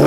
สวั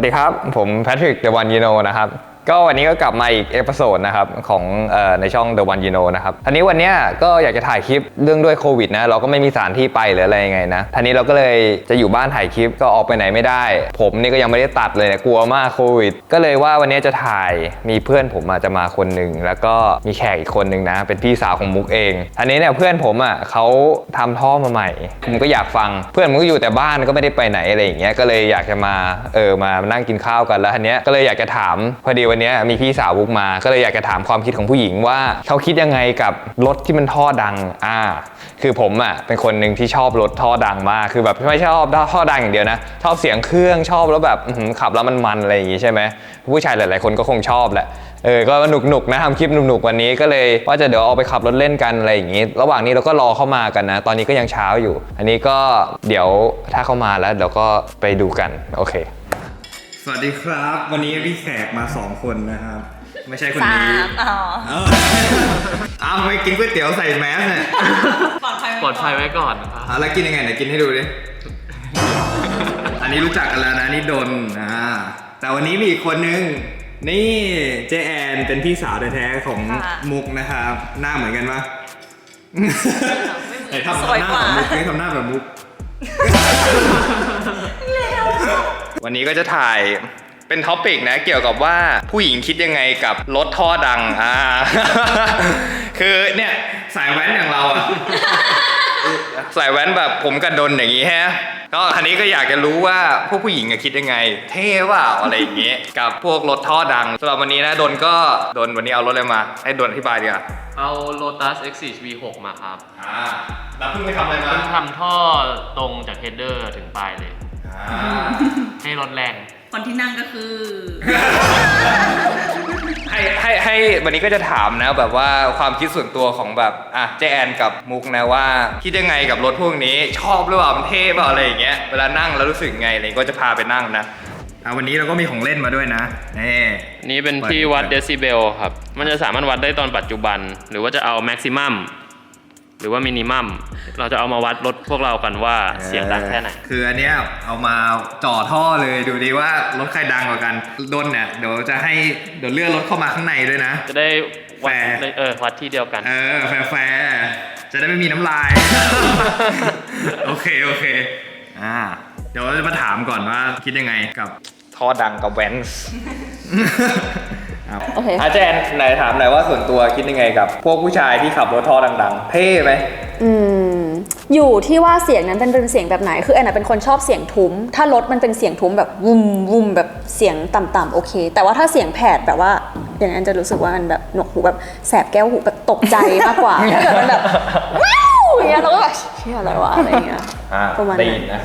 สดีครับ ผมแพทริกเดวันยีโนนะครับ ก็วันนี้ก็กลับมาอีกเอพิโซดนะครับของออในช่อง The One You Know นะครับทีนี้วันเนี้ยก็อยากจะถ่ายคลิปเรื่องด้วยโควิดนะเราก็ไม่มีสถานที่ไปหรืออะไรยังไงนะทีนี้เราก็เลยจะอยู่บ้านถ่ายคลิปก็ออกไปไหนไม่ได้ ผมนี่ก็ยังไม่ได้ตัดเลยนะกลัวมากโควิด ก็เลยว่าวันนี้จะถ่ายมีเพื่อนผมอาจจะมาคนหนึ่งแล้วก็มีแขกอีกคนหนึ่งนะ เป็นพี่สาวของมุกเองทีนี้เนี่ยเพื่อนผมอะเขาทำท่อมาใหม่ผมก็อยากฟังเพื่อนผมก็อยู่แต่บ้านก็ไม่ได้ไปไหนอะไรอย่างเงี้ยก็เลยอยากจะมาเออมานั่งกินข้าวกันแล้วทีนี้ก็เลยอยากจะถามพอดีวันนี้มีพี่สาวบุกมา ก็เลยอยากจะถามความคิดของผู้หญิงว่าเขาคิดยังไงกับรถที่มันท่อดังอ่าคือผมอะเป็นคนหนึ่งที่ชอบรถท่อดังมากคือแบบไม่ชอบท่อดังอย่างเดียวนะชอบเสียงเครื่องชอบแล้วแบบขับแล้วมันมันอะไรอย่างงี้ใช่ไหมผู้ชายหลาย ๆ คนก็คงชอบแหละเออ ก็หนุกหนุกๆนะทำคลิปหนุกหนุกๆวันนี้ก็เลยว่าจะเดี๋ยวเอาไปขับรถเล่นกันอะไรอย่างงี้ ระหว่างนี้เราก็รอเข้ามากันนะ ตอนนี้ก็ยังเช้าอยู่ อันนี้ก็เดี๋ยวถ้าเข้ามาแล้วเดี๋ยวก็ไปดูกัน โอเค สวัสดีครับ วันนี้พี่แขกมาสองคนนะครับ ไม่ใช่คนสานี้มอ๋อเอ้าอ้าวทำไมกินก๋วยเตี๋ยวใส่แมสเนี่ยปลอดภัยปลอดภัยไว้ก่อนนะครับ อะแล้วกินยังไงไหนกินให้ดูดิ อันนี้รู้จักกันแล้วนะนี่ดนอ่าแต่วันนี้มีอีกคนนึง นี่เจแอนเป็นพี่สาวแท้ๆของมุกนะครับ หน้าเหมือนกันปะ ไหนทำสทำวยหน้ากว่าแบบมุกนี่ทำหน้าแบบมุกวั นนี้ก็จะถ่ายเป็นท็อปิกนะเกี่ยวกับว่าผู้หญิงคิดยังไงกับรถท่อดังอ่าคือเนี่ยสายแว้นอย่างเราอะสายแว้นแบบผมกระดนอย่างนี้ฮะก็อันนี้ก็อยากจะรู้ว่าพวกผู้หญิงอะคิดยังไง เท่เปล่าอะไรอย่างเงี้ยกับพวกรถท่อดังสำหรับวันนี้นะดนก็ดนวันนี้เอารถอะไรมา ให้ดนอธิบายดีกว่าเอา Lotus X4 V6 มาครับอ่าแล้วเพิ่งไปทำอะไรมาเพิ่งทำท่อตรงจากเฮดเดอร์ถึงปลายเลยอ่า ให้รถแรง คนที่นั่งก็คือ ให้ให้ให้วันนี้ก็จะถามนะแบบว่าความคิดส่วนตัวของแบบอะเจแอนกับมุกนะว่า คิดยังไงกับรถพวกนี้ ชอบหรือเปล่ามันเท่เปล่าอะไรอย่างเงี้ยเวลานั่งแล้วรู้สึกไงอะไรก็จะพาไปนั่งนะอะวันนี้เราก็มีของเล่นมาด้วยนะนี่ นี่เป็นที่วัดเดซิเบลครับ มันจะสามารถวัดได้ตอนปัจจุบัน หรือว่าจะเอาแม็กซิมัม หรือว่ามินิมัมเราจะเอามาวัดรถพวกเรากันว่าเสียงดังแค่ไหน คืออันเนี้ยเอามาจ่อท่อเลยดูดีว่ารถใครดังกว่ากันดนเนี่ยเดี๋ยวจะให้เดี๋ยวเลื่อนรถเข้ามาข้างในด้วยนะ จะได้วัดแฟร์เออวัดที่เดียวกัน เออแฟร์แฟร์จะได้ไม่มีน้ำลาย โอเคโอเคอ่าเดี๋ยวจะมาถามก่อนว่าคิดยังไงกับท่อดังกับแวนส์ ครับโอเค อาเจแอนไหนถามหน่อยว่าส่วนตัวคิดยังไงกับ พวกผู้ชายที่ขับรถท่อดัง ๆ เท่ไหม อืม อยู่ที่ว่าเสียงนั้นเป็นเป็นเสียงแบบไหน คือแอนนะเป็นคนชอบเสียงทุ้ม ถ้ารถมันเป็นเสียงทุ้มแบบวุมวุมแบบเสียงต่ำๆโอเค แต่ว่าถ้าเสียงแผดแบบว่า อย่างนั้นจะรู้สึกว่ามันแบบหนวกหูแบบแสบแก้วหูแบบตกใจมากกว่าถ้าเกิดมันแบบว้าว อย่างเงี้ยเราก็แบบเชื่ออะไรวะอะไรเงี้ย อ่าประมาณได้นั้ยินนนะ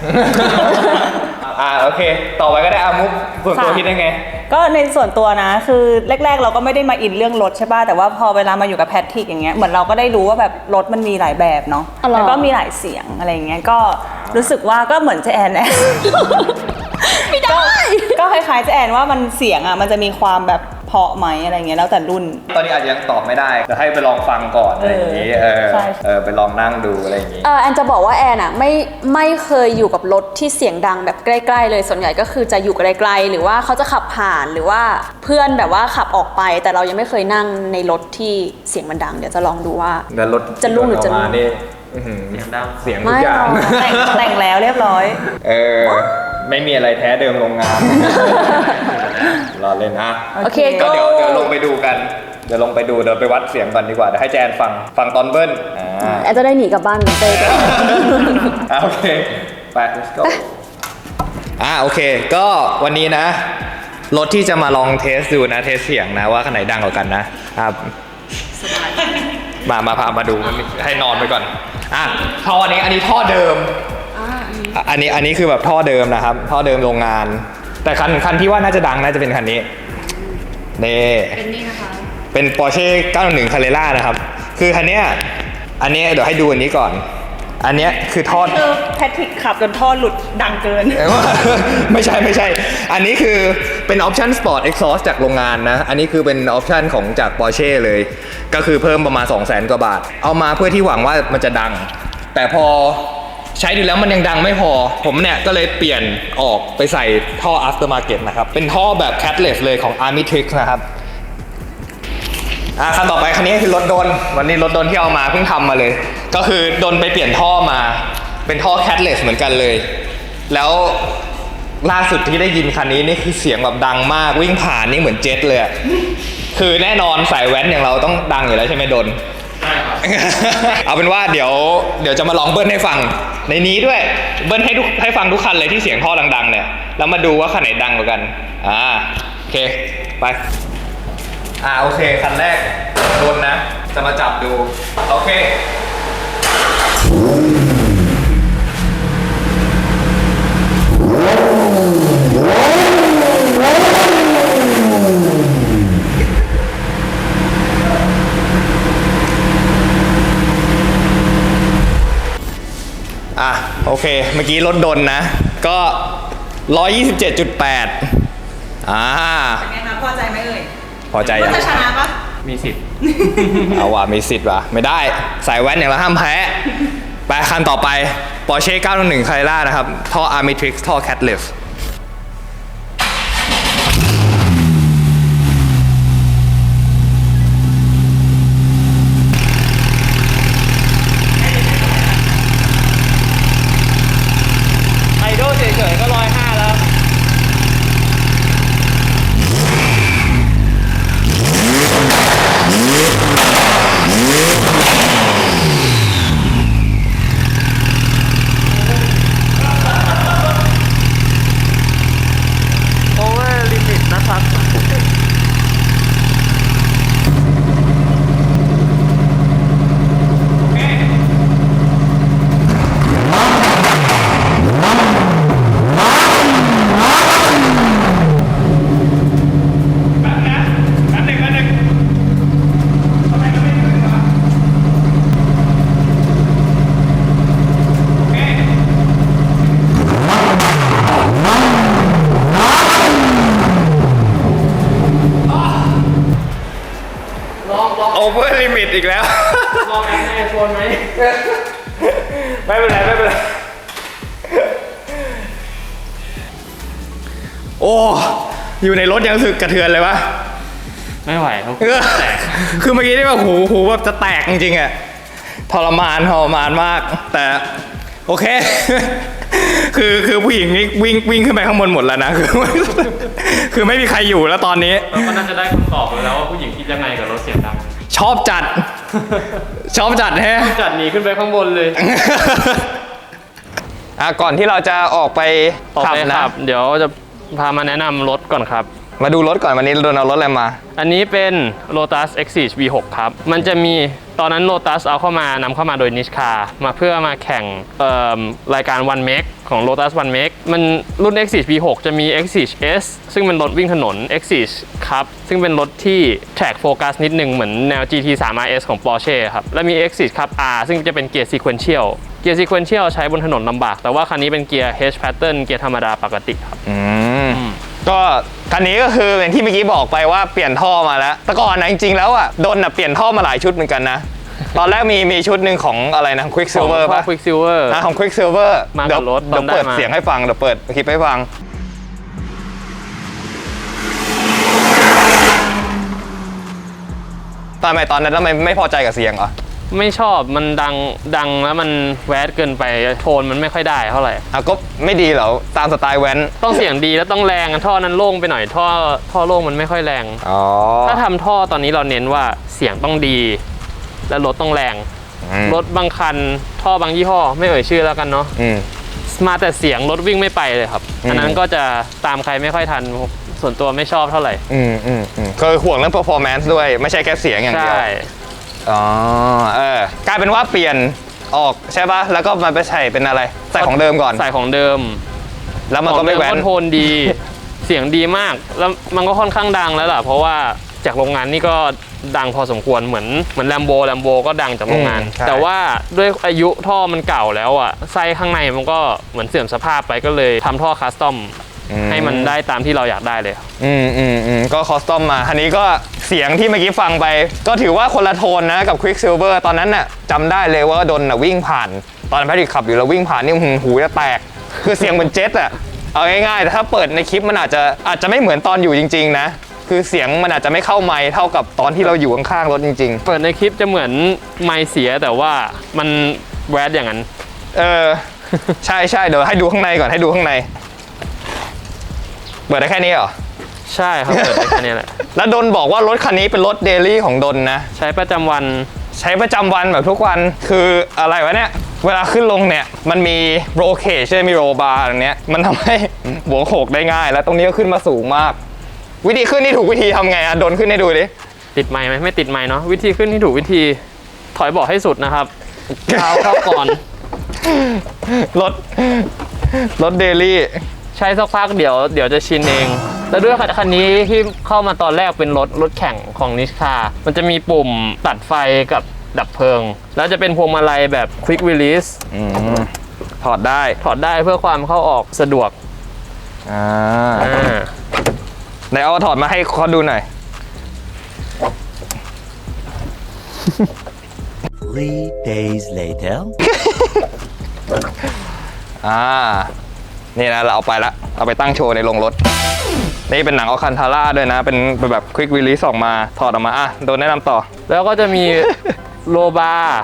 อ่าโอเค ต่อไปก็ได้อามุกส่วนตัวค่ะคิดยังไง ก็ในส่วนตัวนะคือแรก ๆ เราก็ไม่ได้มาอินเรื่องรถใช่ป่ะแต่ว่าพอเวลามาอยู่กับแพทริกอย่างเงี้ยเหมือนเราก็ได้รู้ว่าแบบรถมันมีหลายแบบเนาะอ๋อเหรอ แล้วก็มีหลายเสียงอะไรอย่างเงี้ยก็รู้สึกว่าก็เหมือนเจแอนแหละ ไม่ได้ ก็คล้ายๆเจแอนว่ามันเสียงอะมันจะมีความแบบเพ ราะไหมอะไรเงี้ยแล้วแต่รุ่น ตอนนี้อาจจะยังตอบไม่ได้เดี๋ยวให้ไปลองฟังก่อนอะไรอย่างนี้เออใช่ เออไปลองนั่งดูอะไรอย่างนี้ เออแอนจะบอกว่าแอนอะไม่ไม่เคยอยู่กับรถที่เสียงดังแบบใกล้ ๆ เลยส่วนใหญ่ก็คือจะอยู่ไกลๆหรือว่าเขาจะขับผ่านหรือว่าเพื่อนแบบว่าขับออกไป แต่เรายังไม่เคยนั่งในรถที่เสียงมันดัง เดี๋ยวจะลองดูว่า แล้วรถจะรุ่งหรือจะรุ่งที่โดนเามานี่อื้อหือเสียงดัง เสียงทุไม่กอย่างหรอก แต่งแต่งแล้วเรียบร้อย เออ ไม่มีอะไรแท้เดิมโรงงาน รอเล่นนะ โอเคก็ก็เดี๋ยวเดี๋ยวลงไปดูกัน เดี๋ยวลงไปดูเดี๋ยวไปวัดเสียงก่อนดีกว่า เดี๋ยวให้แจนฟังฟังตอนเบิ้ลอ่าแอนจะได้หนีกลับบ้านเต้ด้วยอะโอเค ไป let's go อ่าโอเค ก็วันนี้นะ รถที่จะมาลองเทสดูนะ เทสเสียงนะว่าคันไหนดังกว่ากันนะครับ มามาพามาดูให้นอนไปก่อน อะท่อนี้อันนี้ท่อเดิมอะอันนี้อันนี้คือแบบท่อเดิมนะครับ ท่อเดิมโรงงาน แต่คันคันที่ว่าน่าจะดังน่าจะเป็นคันนี้นี่เป็นนี่นะคะ เป็น Porsche 911 Carrera นะครับ คือคันเนี้ย อันนี้เดี๋ยวให้ดูอันนี้ก่อน อันเนี้ยคือทอด คือแพทริกขับจนท่อหลุดดังเกิน ไม่ใช่ไม่ใช่ อันนี้คือเป็นออปชั่น Sport Exhaust จากโรงงานนะ อันนี้คือเป็นออปชั่นของจาก Porsche เลย ก็คือเพิ่มประมาณ 2 0 0 0 0 0กว่าบาท เอามาเพื่อที่หวังว่ามันจะดัง แต่พอใช้ดูแล้วมันยังดังไม่พอ ผมเนี่ยก็เลยเปลี่ยนออกไปใส่ท่อ aftermarket นะครับ เป็นท่อแบบ catless เลยของ Armitrix นะครับอะคันต่อไปคันนี้คือรถโดน วันนี้รถโดนที่เอามาเพิ่งทำมาเลย ก็คือโดนไปเปลี่ยนท่อมา เป็นท่อ catless เหมือนกันเลย แล้วล่าสุดที่ได้ยินคันนี้นี่คือเสียงแบบดังมากวิ่งผ่านนี่เหมือนเจ็ตเลย คือแน่นอนสายแว้นอย่างเราต้องดังอยู่แล้วใช่ไหมโดน เอาเป็นว่าเดี๋ยวเดี๋ยวจะมาลองเบิ้ลให้ฟัง ในนี้ด้วยเบิ้ลให้ทุกให้ฟังทุกคันเลยที่เสียงท่อดังๆเนี่ยแล้วมาดูว่าคันไหนดังกว่ากันอ่าโอเคไปอ่าโอเคคันแรกโดนนะ จะมาจับดู โอเค อะโอเค เมื่อกี้รถดนนะ ก็ 127.8 อ่า เป็นไงคะพอใจไหมเอ่ยพอใจว่ายังจะชนะปะมีสิทธิ์เอาว่ะมีสิทธิ์ว่ะ ไม่ได้สายแว้นอย่างเราห้ามแพ้ ไปคันต่อไป Porsche 911 Carrera นะครับ ท่อ Armitrix ท่อ Catless ไอดอลเฉยๆก็ร้อยห้าแล้ว โอเวอร์ลิมิตนะครับ โอเวอร์ลิมิตอีกแล้ว ลองแอปในไอโฟนไหม ไม่เป็นไร ไม่เป็นไร โอ้ อยู่ในรถยังรู้สึกกระเทือนเลยวะ ไม่ไหวเขาเออคือเมื่อกี้ที่แบบหูหูแบบจะแตกจริงๆอะทรมานทรมานมาก แต่โอเค คือคือผู้หญิงนี่วิ่งวิ่งขึ้นไปข้างบนหมดแล้วนะ คือคือไม่มีใครอยู่แล้วตอนนี้ เราก็น่าจะได้คำตอบแล้วว่าผู้หญิงคิดยังไงกับรถเสียงดังชอบจัด ชอบจัดแฮะ จัดหนีขึ้นไปข้างบนเลยอะก่อนที่เราจะออกไปออกขับไปนะขับ เดี๋ยวจะ พามาแนะนำรถก่อนครับ มาดูรถก่อนวันนี้โดนเอารถอะไรมา อันนี้เป็น Lotus Exige V6 ครับ มันจะมีตอนนั้น Lotus เอาเข้ามานำเข้ามาโดย Niche Car มาเพื่อมาแข่งเอิ่มรายการ One Make ของ Lotus One Make มันรุ่น Exige V6 จะมี Exige S ซึ่งเป็นรถวิ่งถนน Exige ครับซึ่งเป็นรถที่ track focus นิดนึงเหมือนแนว GT3 RS ของ Porsche ครับ และมี Exige ครับ R ซึ่งจะเป็นเกียร์ sequential เกียร์ sequential ใช้บนถนนลำบาก แต่ว่าคันนี้เป็นเกียร์ H pattern เกียร์ธรรมดาปกติครับ อืมก็คันนี้ก็คืออย่างที่เมื่อกี้บอกไปว่าเปลี่ยนท่อมาแล้ว แต่ก่อนนะจริงๆแล้วอะโดนอะเปลี่ยนท่อมาหลายชุดเหมือนกันนะ ตอนแรกมีมีชุดหนึ่งของอะไรนะ Quicksilver ของป่ะ Quicksilver อะของ Quicksilver มากับเดี๋ยวรถเดี๋ยวตอนได้เปิดมา เสียงให้ฟังเดี๋ยวเปิดคลิปให้ฟังตอนไหนตอนนั้นทำไมไม่พอใจกับเสียงเหรอ ไม่ชอบมันดังดังแล้วมันแวดเกินไปโทนมันไม่ค่อยได้เท่าไหร่อะก็ไม่ดีเหรอตามสไตล์แว้นต้องเสียงดีแล้วต้องแรงท่อนั้นโล่งไปหน่อยท่อท่อโล่งมันไม่ค่อยแรง อ๋อถ้าทำท่อตอนนี้เราเน้นว่าเสียงต้องดี และรถต้องแรง อืมรถบางคันท่อบางยี่ห้อ ไม่เอ่ยชื่อแล้วกันเนาะอืม มาแต่เสียงรถวิ่งไม่ไปเลยครับ อืม อันนั้นก็จะตามใครไม่ค่อยทันส่วนตัวไม่ชอบเท่าไหร่ อืมอืมอืมคือห่วงเรื่อง performance ด้วยไม่ใช่แค่เสียงอย่างเดียว ใช่ อ๋อเออกลายเป็นว่าเปลี่ยนออกใช่ป่ะแล้วก็มาไปใส่เป็นอะไรใส่ของเดิมก่อน ใส่ของเดิมแล้วมันก็ไม่แว้นของเดิโทนดี เสียงดีมากแล้วมันก็ค่อนข้างดังแล้วล่ะ เพราะว่าจากโรงงานนี่ก็ดังพอสมควรเหมือนเหมือนแลมโบแลมโบก็ดังจากโรงงาน อืมใช่ แต่ว่าด้วยอายุท่อมันเก่าแล้วอะไส้ข้างในมันก็เหมือนเสื่อมสภาพไปก็เลยทำท่อคัสตอมให้มันได้ตามที่เราอยากได้เลย อืมอืมอืมก็คอสตอมมาคันนี้ก็ เสียงที่เมื่อกี้ฟังไป ก็ถือว่าคนละโทนนะกับ Quicksilver ตอนนั้นน่ะจำได้เลยว่าดนน่ะวิ่งผ่าน ตอนแพทริกขับอยู่แล้ววิ่งผ่านนี่หูหูจะแตก คือเสียงเหมือนเจ็ตอะเอาง่ายๆแต่ถ้าเปิดในคลิปมันอาจจะอาจจะไม่เหมือนตอนอยู่จริง ๆ นะ คือเสียงมันอาจจะไม่เข้าไมค์เท่ากับตอนที่เราอยู่ข้างๆรถจริงเปิดในคลิปจะเหมือนไม่เสียแต่ว่ามันแวดอย่างนั้นๆเออ ใช่ใช่เดี๋ยวให้ดูข้างในก่อนให้ดูข้างใน เปิดได้แค่นี้เหรอ ใช่ครับ เปิดได้แค่นี้แหละ แล้วดนบอกว่ารถคันนี้เป็นรถเดลี่ของดนนะ ใช้ประจำวัน ใช้ประจำวันแบบทุกวันคืออะไรวะเนี่ย เวลาขึ้นลงเนี่ย มันมีโรเคชใช่ไหมมีโรบาร์อย่างเนี้ยมันทำให้หัวโขกได้ง่าย แล้วตรงนี้ก็ขึ้นมาสูงมาก วิธีขึ้นที่ถูกวิธีทำไงอะโดนขึ้นให้ดูดิ ติดไม้ไหมไม่ติดไม้เนาะวิธีขึ้นที่ถูกวิธีถอยเบาะให้สุดนะครับเท้าเข้าก่อน รถรถเดลี่ ใช้สักพักเดี๋ยวเดี๋ยวจะชินเอง แล้วด้วยคันนี้ที่เข้ามาตอนแรกเป็นรถรถแข่งของนิชคา มันจะมีปุ่มตัดไฟกับดับเพลิง แล้วจะเป็นพวงมาลัยแบบ quick release ถอดได้ถอดได้เพื่อความเข้าออกสะดวกอ่าอ่าไหนเอาถอดมาให้เขาดูหน่อย Three days later. อ่า นี่นะเราเอาไปละเอาไปตั้งโชว์ในโรงรถ นี่เป็นหนังออคันทาร่าด้วยนะ เป็นเป็นแบบควิกวิล e สออกมาถอดออกมาอะโดนแนะนำต่อ แล้วก็จะมีโลบาร์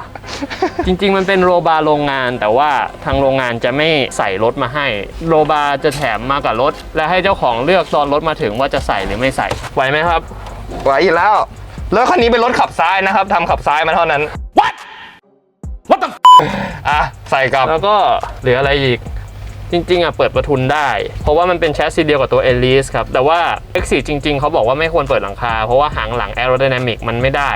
จริงๆ มันเป็นโลบาร์โรงงาน แต่ว่าทางโรงงานจะไม่ใส่รถมาให้ โลบาร์จะแถมมากับรถ และให้เจ้าของเลือกตอนรถมาถึงว่าจะใส่หรือไม่ใส่ไหวไหมครับไหวอยู่แล้วแล้วคันนี้เป็นรถขับซ้ายนะครับทำขับซ้ายมาเท่านั้น What What the อะใส่กับแล้วก็เหลืออะไรอีก จริงๆอะเปิดประทุนได้ เพราะว่ามันเป็นแชสซีเดียวกับตัวเอลิสครับแต่ว่า X4 จริง ๆเขาบอกว่าไม่ควรเปิดหลังคา เพราะว่าหางหลังแอโรไดนามิกมันไม่ได้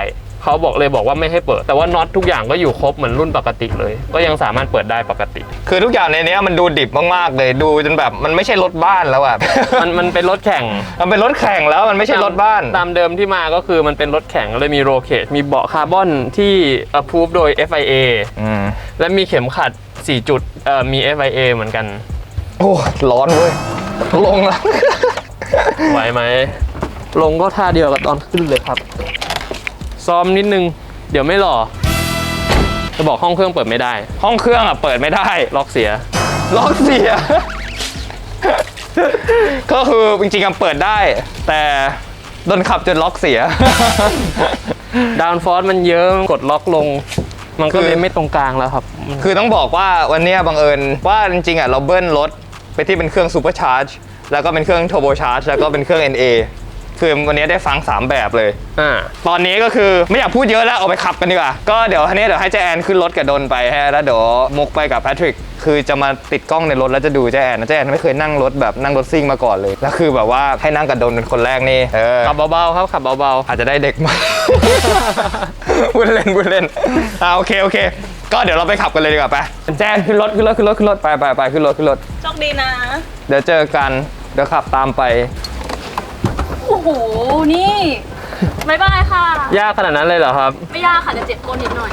เขาบอกเลยบอกว่าไม่ให้เปิด แต่ว่าน็อตทุกอย่างก็อยู่ครบเหมือนรุ่นปกติเลย ก็ยังสามารถเปิดได้ปกติ คือทุกอย่างในเนี้ยมันดูดิบมากๆเลยดูจนแบบมันไม่ใช่รถบ้านแล้วอะ มันมันเป็นรถแข่ง มันเป็นรถแข่งแล้วมันไม่ใช่รถบ้าน ตามเดิมที่มาก็คือมันเป็นรถแข่งเลยมีโรเคชมีเบาะคาร์บอนที่ approve โดย FIA อืมและมีเข็มขัด 4 จุดเอ่อมี FIA เหมือนกัน โอ้ร้อนเว้ยลงแล้วไหวไหมลงก็ท่าเดียวกับตอนขึ้นเลยครับ ซ้อมนิดนึง เดี๋ยวไม่หล่อ จะบอกห้องเครื่องเปิดไม่ได้ ห้องเครื่องอะเปิดไม่ได้ ล็อกเสีย ล็อกเสีย ก็คือจริงๆอะเปิดได้ แต่โดนขับจนล็อกเสีย ดาวน์ฟอร์สมันเยอะกดล็อกลง มันก็คือเลยไม่ตรงกลางแล้วครับมันคือต้องบอกว่าวันเนี้ยบังเอิญว่าจริงๆอะเราเบิ้ลรถไปที่เป็นเครื่องซูเปอร์ชาร์จแล้วก็เป็นเครื่องโทโบชาร์จแล้วก็เป็นเครื่อง NA คือวันนี้ได้ฟัง 3 แบบเลย อ่า ตอนนี้ก็คือไม่อยากพูดเยอะแล้วเอาไปขับกันดีกว่า ก็เดี๋ยวทีนี้เดี๋ยวให้เจแอนขึ้นรถกับดนไปฮะ แล้วเดี๋ยวมุกไปกับแพทริก คือจะมาติดกล้องในรถแล้วจะดูเจแอนนะเจแอนไม่เคยนั่งรถแบบนั่งรถซิ่งมาก่อนเลย แล้วคือแบบว่าให้นั่งกับดนเป็นคนแรกนี่ เออ ขับเบาๆครับขับเบาอาจจะได้เด็กมาพูดเล่นพูดเล่น อ่าโอเคโอเค ก็เดี๋ยวเราไปขับกันเลยดีกว่าไป แจนขึ้นรถขึ้นรถขึ้นรถขึ้นรถไปไปไปขึ้นรถขึ้นรถ โชคดีนะ เดี๋ยวเจอกัน เดี๋ยวขับตามไป โอ้โห นี่บายบายค่ะๆยากขนาดนั้นเลยเหรอครับ ไม่ยากค่ะจะเจ็บก้นนิดหน่อย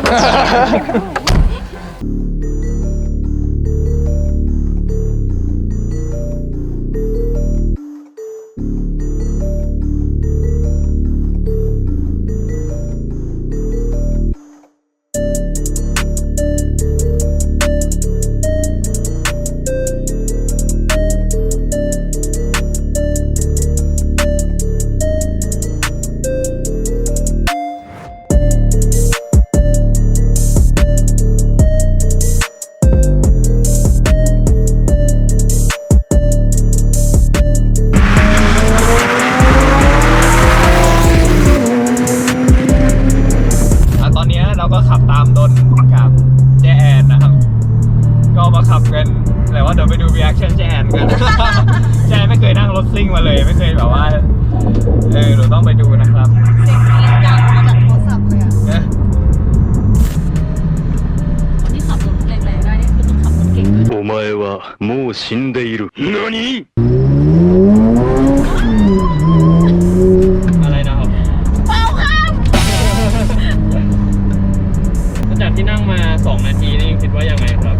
ที่นั่งมา 2 นาทีนี่คิดว่ายังไงครับ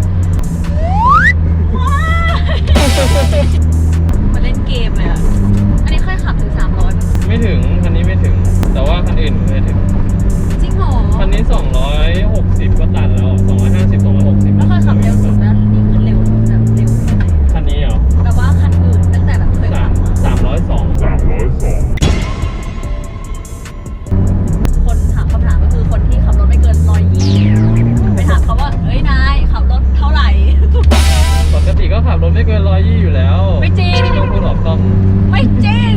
มาเล่นเกมเลยอะ อันนี้ค่อยขับถึง300ร้อยไม่ถึงคันนี้ไม่ถึง แต่ว่าคันอื่นเคยถึง จริงเหรอคันนี้ 260 ก็ตันแล้ว 250 260แล้วเอยขับเร็วสุดนั้น ก็ขับรถไม่เกินร้อยยี่อยู่แล้วไม่จริง ต้องคุณหลอกต้องไม่จริง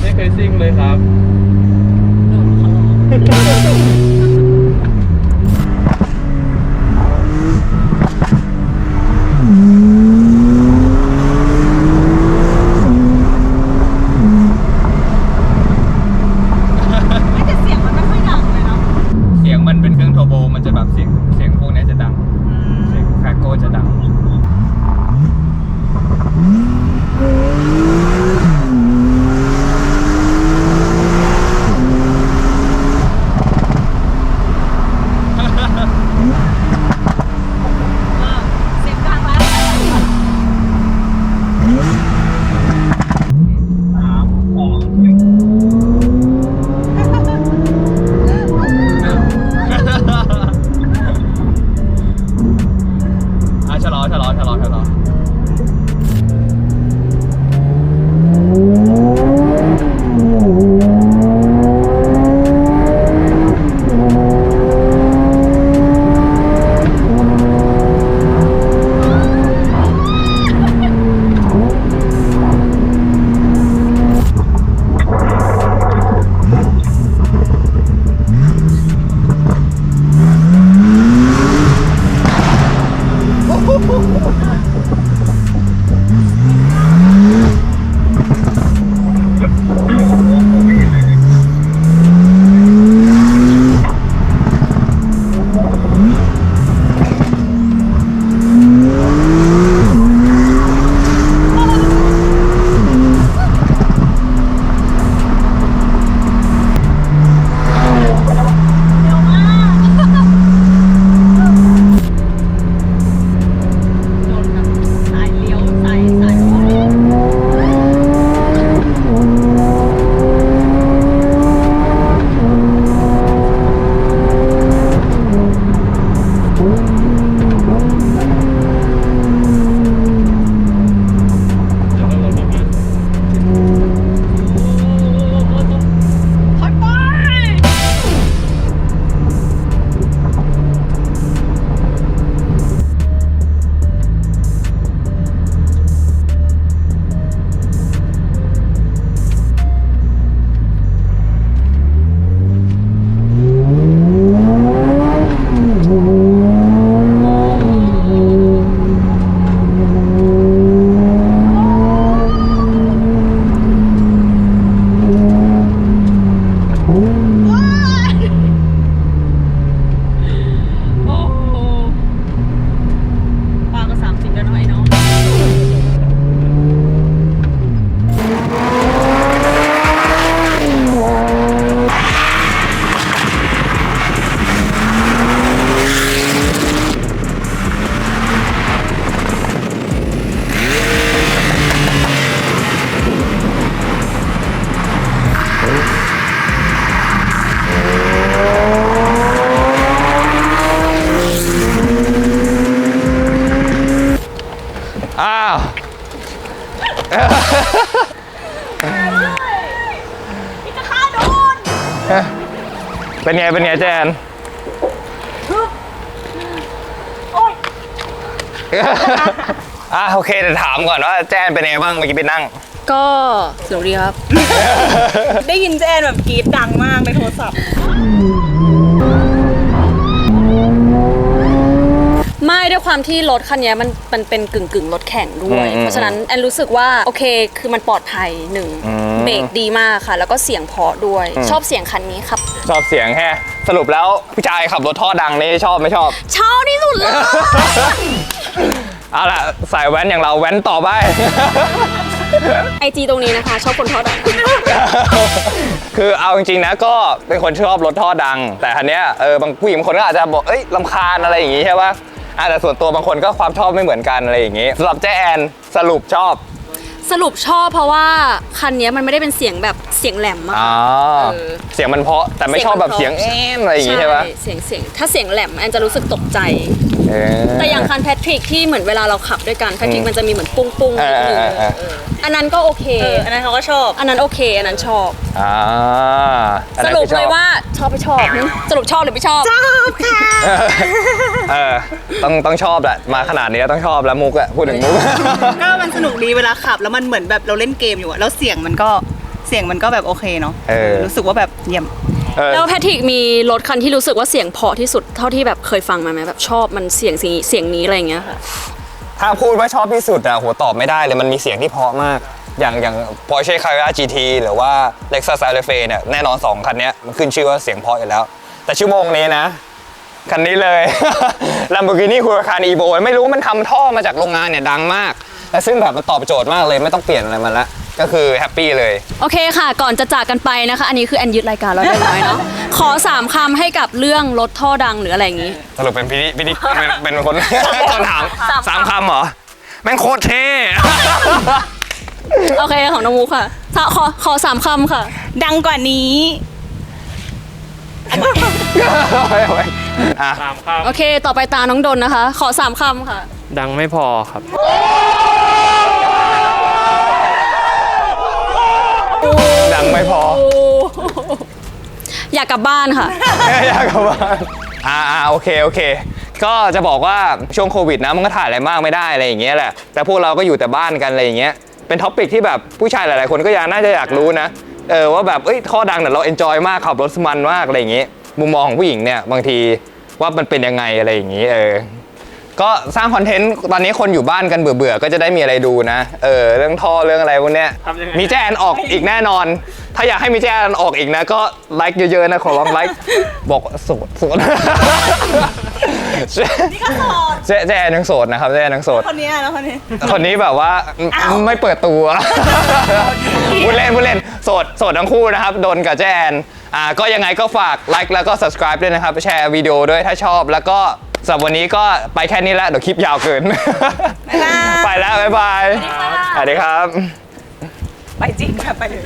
ไม่เคยซิ่งเลยครับ เป็นไงเป็นไงแจนโอ๊ยอะโอเคเดี๋ยวถามก่อนว่าแจนเป็นไงบ้างเมื่อกี้ไปนั่ง ก็สนุกดีครับ ได้ยินเจนแบบกรี๊ดดังมากในโทรศัพท์ ไม่ด้วยความที่รถคันเนี้ยมันมันเป็นกึ่งกึ่งๆรถแข่งด้วย อืมเพราะฉะนั้นแอนรู้สึกว่าโอเคคือมันปลอดภัยหนึ่งอืมเบรกดีมากค่ะ แล้วก็เสียงเพราะด้วย ชอบเสียงคันนี้ครับ ชอบเสียงแฮะสรุปแล้วผู้ชายขับรถท่อดังนี่ชอบไม่ชอบ ชอบที่สุดเลยเอาล่ะสายแว้นอย่างเราแว้นต่อไป ไอจีตรงนี้นะคะ ชอบคนทอดดัง คือเอาจริงๆนะก็เป็นคนชอบรถท่อดัง แต่คันเนี้ยเออบางผู้หญิงบางคนก็อาจจะบอกเอ้ยลำคาญอะไรอย่างงี้ใช่ปะอะแต่ส่วนตัวบางคนก็ความชอบไม่เหมือนกันอะไรอย่างงี้สำหรับเจ๊แอนสรุปชอบ สรุปชอบเพราะว่าคันเนี้ยมันไม่ได้เป็นเสียงแบบเสียงแหลมอะอ๋อเออ เสียงมันเพราะแต่ไม่ชอบแบบเสียงเอ็นอะไรอย่างงี้ใช่ปะ เสียงเสียงถ้าเสียงแหลมแอนจะรู้สึกตกใจ เออ แต่อย่างคันแพทริกที่เหมือนเวลาเราขับด้วยกันแพทริกมันจะมีเหมือนปุ้งปุ้งๆนิดนึงเออเออเออเอออันนั้นก็โอเค เอออันนั้นเขาก็ชอบ อันนั้นโอเค อันนั้นชอบ อ่าอันสนั้นรุปคือชเลอยบว่าชอบไม่ชอบหึสรุปชอบหรือไม่ชอบ เออต้องต้องชอบแหละมาขนาดนี้ต้องชอบแล้วมุกอะพูดถึงมุก ก็มันสนุกดีเวลาขับ แล้วมันเหมือนแบบเราเล่นเกมอยู่อะแล้วเสียงมันก็เสียงมันก็แบบโอเคเนาะเออ รู้สึกว่าแบบเยี่ยม เออ แล้วแพทริกมีรถคันที่รู้สึกว่าเสียงเพราะที่สุดเท่าที่แบบเคยฟังมาไหมแบบชอบมันเสียงสีเสียงนี้อะไรอย่างเงี้ยค่ะ ถ้าพูดว่าชอบที่สุดอะหัวตอบไม่ได้เลยมันมีเสียงที่เพราะมาก อย่างอย่าง Porsche Carrera GT หรือว่า Lexus ILF เนี่ยแน่นอน 2 คันเนี้ยมันขึ้นชื่อว่าเสียงเพราะอยู่แล้ว แต่ชั่วโมงนี้นะ คันนี้เลย Lamborghini Huracan Evo ไม่รู้มันทำท่อมาจากโรงงานเนี่ยดังมาก และซึ่งแบบมันตอบโจทย์มากเลยไม่ต้องเปลี่ยนอะไรมันละ ก็คือแฮปปี้เลย โอเคค่ะ ก่อนจะจากกันไปนะคะ อันนี้คือแอนยึดรายการเราได้น้อยเนาะ ขอสามคำให้กับเรื่องรถท่อดังหรืออะไรอย่างงี้ สรุปเป็นพิธีพิธีเป็นเป็นคนคนถามสามคำเหรอ แม่งโคตรเท่ โอเคของน้องมูค่ะขอขอขอสามคำค่ะ ดังกว่านี้ อะตามครับโอเค ต่อไปตาน้องดนนะคะ ขอสามคำค่ะ ดังไม่พอครับ ดังไม่พอ อยากกลับบ้านค่ะ อยากกลับบ้านอ่าอ่าโอเคโอเค ก็จะบอกว่าช่วงโควิดนะมันก็ถ่ายอะไรมากไม่ได้อะไรอย่างเงี้ยแหละ แต่พวกเราก็อยู่แต่บ้านกันอะไรอย่างเงี้ย เป็นท็อปิกที่แบบผู้ชายหลาย ๆ คนก็ยังน่าจะอยากรู้นะ เออว่าแบบเอ้ยท่อดังเนี่ยเราเอนจอยมากขับรถมันมากอะไรอย่างงี้มุมมองของผู้หญิงเนี่ยบางทีว่ามันเป็นยังไงอะไรอย่างงี้เออ ก็สร้างคอนเทนต์ตอนนี้คนอยู่บ้านกันเบื่อๆ ก็จะได้มีอะไรดูนะ เออ เรื่องท่อเรื่องอะไรพวกเนี้ย ทำยังไง มีแจแอนออกอีกแน่นอน ถ้าอยากให้มีแจแอนออกอีกนะ ก็ไลค์เยอะๆนะ ขอร้องไลค์ บอกโสดโสดนี่ก็โสด แจแจแอนยังโสดนะครับแจแอนยังโสด คนนี้แล้วคนนี้ คนนี้แบบว่าไม่เปิดตัวพูดเล่นพูดเล่นโสดโสดทั้งคู่นะครับ โดนกับแจแอนอ่าก็ยังไงก็ฝากไลค์แล้วก็ subscribe ด้วยนะครับ แชร์วิดีโอด้วยถ้าชอบแล้วก็ สำหรับวันนี้ก็ไปแค่นี้แล้วเดี๋ยวคลิปยาวเกิน ไปแล้วบ๊ายบายสวัสดีครับ ไปจริงค่ะไปเลย